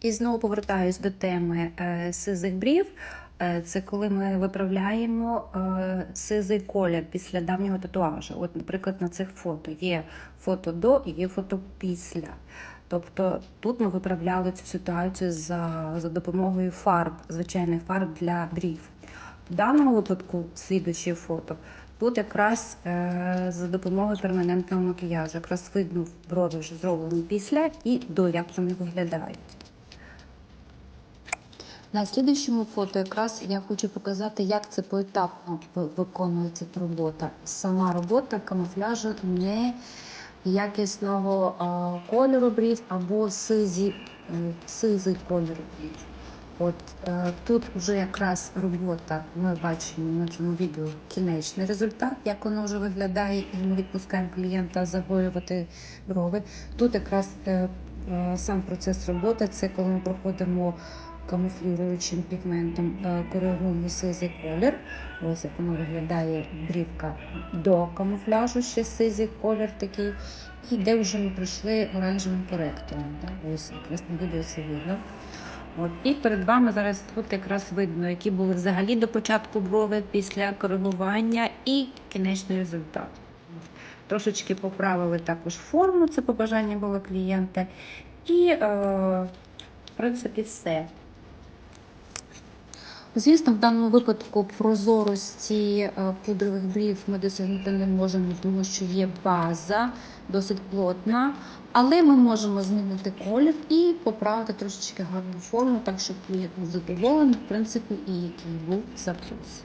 І знову повертаюсь до теми е, сизих брів. Е, Це коли ми виправляємо е, сизий колір після давнього татуажу. От, наприклад, на цих фото є фото до і є фото після. Тобто тут ми виправляли цю ситуацію за, за допомогою фарб, звичайних фарб для брів. В даному випадку, слідуюче фото, тут якраз е, за допомогою перманентного макіяжу, якраз видно брови вже зроблені після і до, як вони виглядають. На слідуючому фото якраз я хочу показати, як це поетапно виконується робота. Сама робота камуфляжу не якісного кольору брів або сизі, е, сизий кольор брів. От е, тут вже якраз робота, ми бачимо на цьому відео кінечний результат, як воно вже виглядає, і ми відпускаємо клієнта загоювати брови. Тут якраз е, сам процес роботи це коли ми проходимо камуфлюючим пігментом е, коригуємо сизий колір. Ось як воно виглядає брівка до камуфляжу, ще сизий колір такий. І де вже ми пройшли оранжевим коректором. Так? Ось якраз на відео це видно. От, і перед вами зараз тут якраз видно, які були взагалі до початку брови після коригування і кінечний результат. Трошечки поправили також форму, це побажання було клієнта. І, е, в принципі, все. Звісно, в даному випадку прозорості е, пудрових брів ми досягнути не можемо, тому що є база досить плотна, але ми можемо змінити колір і поправити трошечки гарну форму, так щоб клієнт був задоволений, в принципі, і який був запрос.